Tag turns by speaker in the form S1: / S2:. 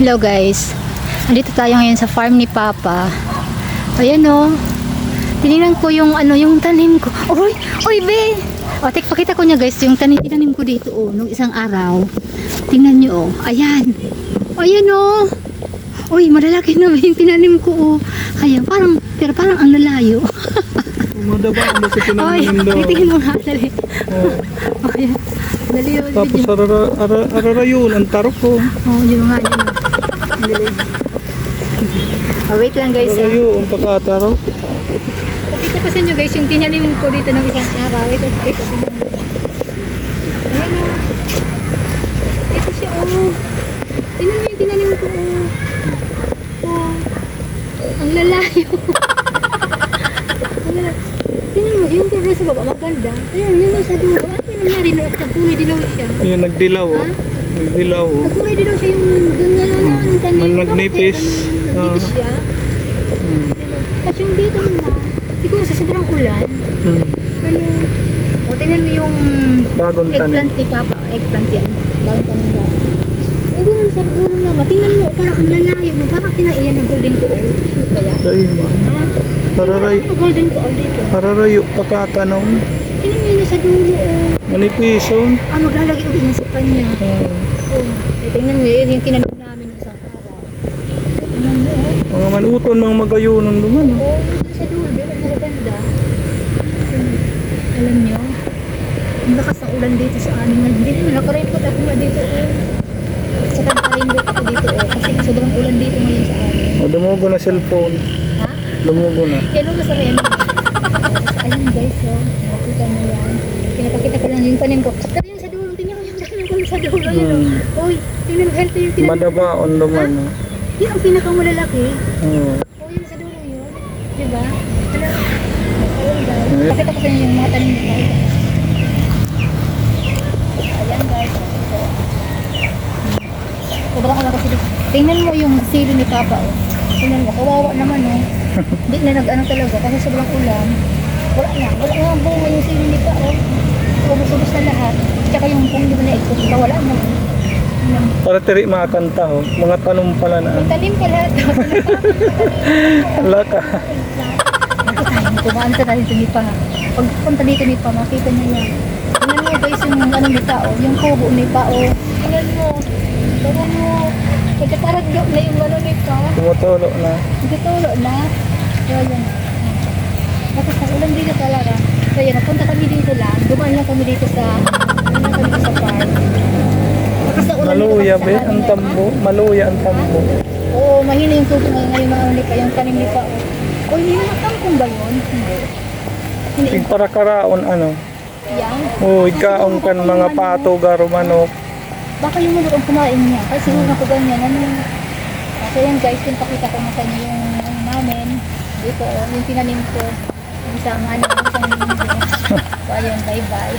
S1: Hello guys. Andito tayo ngayon sa farm ni Papa. Ayan o. Tinignan ko yung ano, yung tanim ko. Oy, oy be. O, tek, pakita ko niya guys, yung tanim, tinanim ko dito oh, nung isang araw. Tingnan niyo oh. Ayan. Ayan oh. Uy, malalaki na yung tinanim ko oh. Ayan, parang, pero parang ang lalayo.
S2: Madaba ang basta
S1: Oy,
S2: tinanim daw.
S1: titingin mo nga, dali.
S2: Oh.
S1: Ayan. Dali, oh, dali.
S2: Tapos arara, ara, arara yun, ang tarok ko.
S1: Oh, yun nga, yun. Dali. Oh, wait lang guys.
S2: Arara
S1: ah.
S2: yun, ang pagkatarok.
S1: Pakita ko sa inyo guys yung tinanim ko dito ng isang araw. Ito guys. Ayan o. Ito siya o. Tingnan mo yung tinanim ko o. Oh. Ang lalayo. Ang lalayo. Mo, yung kaya sa baba maganda. Ayan, yun yung sa dulo. Ano yung nangyari na nagkulay dilaw siya?
S2: Yun, nagdilaw.
S1: Ha?
S2: Nagdilaw.
S1: Nagkulay dilaw siya yung dun na lang ang tanim.
S2: Man, nagnipis.
S1: Bakit? Nagnipis siya.
S2: Hmm.
S1: At yung dito naman, siguro sa sobrang ulan,
S2: Hmm.
S1: ano, o tingnan mo yung
S2: Bagong
S1: eggplant ni Papa, eggplant yan, bagong tanim ba? Hindi naman sa dulo naman, tingnan mo, parang ang lalayo mo, parang kinaiyan ng golden cool. Kaya,
S2: Ay, man.
S1: ah,
S2: Pararay.
S1: ang golden cool dito.
S2: Ararayo, pagkatanong.
S1: Mo yun sa dulo, oh.
S2: Manipison.
S1: Ah, maglalagay ulit niya sa kanya.
S2: Oh.
S1: Oh, eh, tingnan mo, yun yung tinanim namin ng isang araw. Tingnan mo, oh.
S2: Mga manuton, mga magayunan naman. Oh.
S1: Oo, yung sa dulo, ang maganda. Hmm, Alam nyo, ang lakas ng ulan dito sa amin. Hindi naman, nakarainpot ako nga dito. Eh. Saka nakarainpot ako dito. Eh. Kasi sobrang ulan dito ngayon sa amin.
S2: Oh, dumugo na cellphone.
S1: Ha?
S2: Dumugo na.
S1: Yan ang nasa rin. Ayun guys, oh. Nakita mo yan. Pinapakita ko lang yung tanim ko. Pero yung sa dulo, tingnan mo yung tanim ko sa dulo. Yun,
S2: Hmm.
S1: oh. Uy, tingnan mo, healthy yung tinanim.
S2: Madabaon naman. Oh.
S1: Yun ang pinakamalalaki.
S2: Oh.
S1: Oo, yung sa dulo yun. Diba? Ano? Ayun guys. Pakita ko sa inyo yung mga tanim ko. Ayan guys. Sobrang ano kasi. Tingnan mo yung silo ni Papa. Oh. Tingnan mo, kawawa naman oh. Hindi na nag-ano talaga kasi sobrang ulan. Wala na. Wala na ang bunga yung silo ni Papa. Oh. Ubus-ubus na lahat. Tsaka yung kung di mo na-ikot, wala na.
S2: Para tiri makakanta. Oh. Mga tanong pala na.
S1: May tanim ka lahat.
S2: Wala ka.
S1: Ka dito ni Pa. Pag punta dito ni Pa, makita niya yan. Tingnan mo guys yung ano ni Pao, yung kubo ni Pao. Tingnan mo. Tingnan mo. Nagkakaragyo na yung ano ni Pa.
S2: Tumutulo na.
S1: Nagkatulo na. Yan. Tapos ang ulan dito talaga. So yun, napunta kami dito lang. Dumaan lang kami dito sa, kami dito sa farm. Tapos sa ulan
S2: Maluya
S1: dito kami sa
S2: ang
S1: ano,
S2: tambo. Maluya ang tambo.
S1: Oo, mahina yung tubig ngayon ngayon mga ulit pa, yung tanim ni Pao. O, hindi na nakangkong ba yun? Hindi. Hindi.
S2: Para karaon ano.
S1: Yan.
S2: Oh, ikaong kan mga pato garo manok.
S1: Baka yung manok ang kumain niya. Kasi siguro na ko ganyan. Ano yung... So yan guys, yung pakita ko na sa inyo yung ano namin. Dito, oh, yung tinanim ko. Isang linggo. So ayun, bye bye.